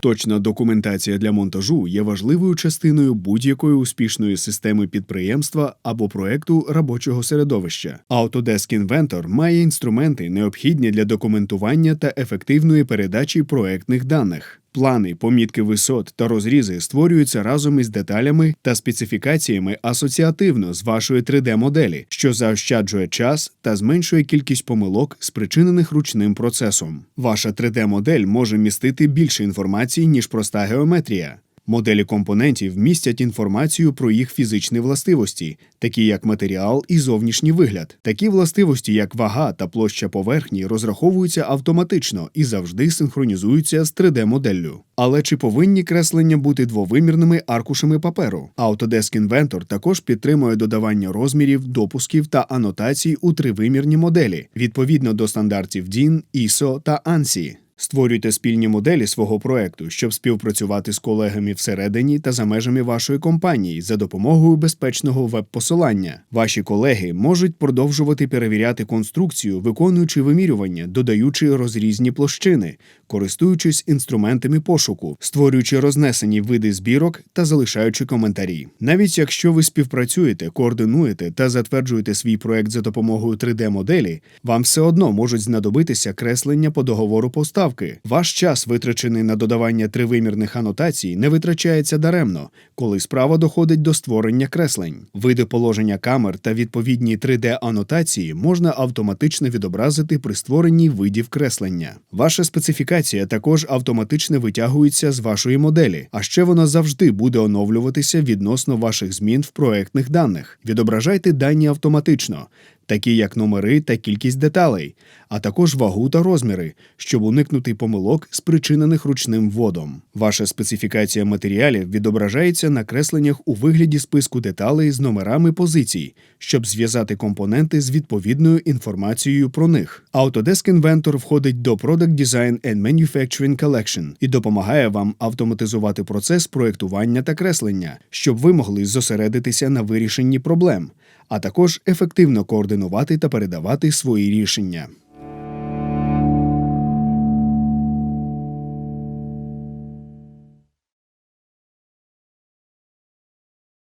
Точна документація для монтажу є важливою частиною будь-якої успішної системи підприємства або проекту робочого середовища. Autodesk Inventor має інструменти, необхідні для документування та ефективної передачі проектних даних. Плани, помітки висот та розрізи створюються разом із деталями та специфікаціями асоціативно з вашої 3D-моделі, що заощаджує час та зменшує кількість помилок, спричинених ручним процесом. Ваша 3D-модель може містити більше інформації, ніж проста геометрія. Моделі компонентів містять інформацію про їх фізичні властивості, такі як матеріал і зовнішній вигляд. Такі властивості, як вага та площа поверхні, розраховуються автоматично і завжди синхронізуються з 3D-моделлю. Але чи повинні креслення бути двовимірними аркушами паперу? Autodesk Inventor також підтримує додавання розмірів, допусків та анотацій у тривимірні моделі відповідно до стандартів DIN, ISO та ANSI. Створюйте спільні моделі свого проекту, щоб співпрацювати з колегами всередині та за межами вашої компанії за допомогою безпечного веб-посилання. Ваші колеги можуть продовжувати перевіряти конструкцію, виконуючи вимірювання, додаючи розрізні площини, користуючись інструментами пошуку, створюючи рознесені види збірок та залишаючи коментарі. Навіть якщо ви співпрацюєте, координуєте та затверджуєте свій проект за допомогою 3D-моделі, вам все одно можуть знадобитися креслення по договору поставки. Ваш час, витрачений на додавання тривимірних анотацій, не витрачається даремно, коли справа доходить до створення креслень. Види положення камер та відповідні 3D-анотації можна автоматично відобразити при створенні видів креслення. Ваша специфікація також автоматично витягується з вашої моделі, а ще вона завжди буде оновлюватися відносно ваших змін в проектних даних. Відображайте дані автоматично такі як номери та кількість деталей, а також вагу та розміри, щоб уникнути помилок, спричинених ручним вводом. Ваша специфікація матеріалів відображається на кресленнях у вигляді списку деталей з номерами позицій, щоб зв'язати компоненти з відповідною інформацією про них. Autodesk Inventor входить до Product Design and Manufacturing Collection і допомагає вам автоматизувати процес проектування та креслення, щоб ви могли зосередитися на вирішенні проблем, а також ефективно координувати та передавати свої рішення.